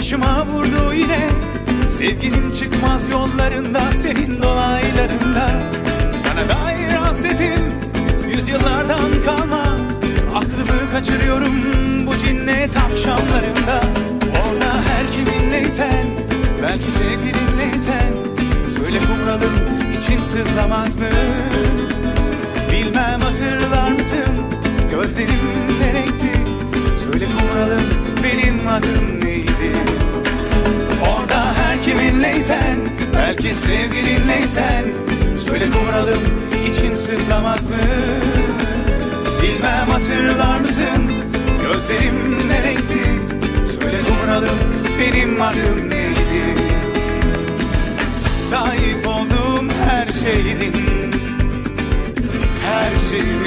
Başıma vurdu yine. Sevginin çıkmaz yollarında Senin dolaylarında. Sana dair hasretim Yüzyıllardan kalma. Aklımı kaçırıyorum Bu cinnet akşamlarında. Orada her kiminleysen Belki sevgilinleysen Söyle kumralım için sızlamaz mı? Bilmem hatırlar mısın? Gözlerim ne Söyle kumralım benim adım neydi Belki sevgilinleysen Söyle kumralım için sızlamaz mı? Bilmem hatırlar mısın? Gözlerim ne renkti? Söyle kumralım benim adım neydi? Sahip olduğum her şeydin Her gittin